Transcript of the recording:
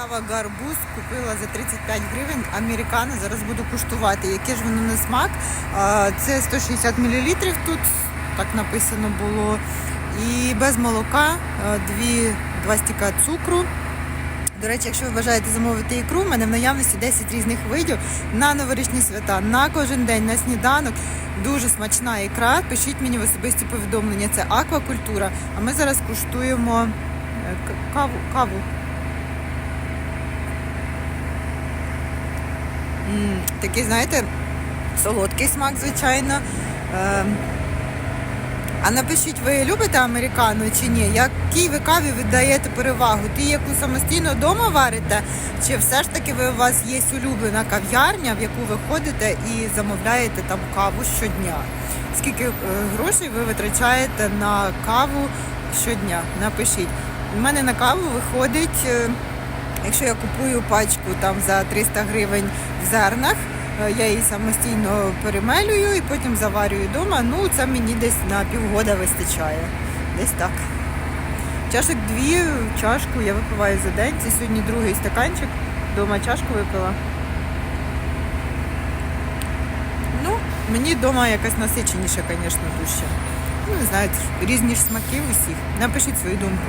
Кава гарбуз купила за 35 гривень. Американо зараз буду куштувати. Яке ж воно на смак? Це 160 мл тут, так написано було. І без молока, а, дві, два стіка цукру. До речі, якщо ви бажаєте замовити ікру, в мене в наявності 10 різних видів на новорічні свята, на кожен день, на сніданок. Дуже смачна ікра. Пишіть мені в особисті повідомлення. Це аквакультура. А ми зараз куштуємо е, каву. каву. Такий, знаєте, солодкий смак, звичайно. Ем, а напишіть, ви любите американу чи ні? Якій ви каві віддаєте перевагу? Ті, яку самостійно вдома варите, чи все ж таки ви, у вас є улюблена кав'ярня, в яку ви ходите і замовляєте там каву щодня? Скільки е, грошей ви витрачаєте на каву щодня? Напишіть. У мене на каву виходить, е, якщо я купую пачку там за 300 гривень в зернах, Е, Я її самостійно перемелюю і потім заварюю вдома. Ну, це мені десь на півгода вистачає. Десь так. Чашок дві, чашку я випиваю за день. Це сьогодні другий стаканчик. Дома чашку випила. Ну, мені вдома якась насиченіша, звісно, дужче. Ну, не знаю, різні ж смаки у всіх. Напишіть свою думку.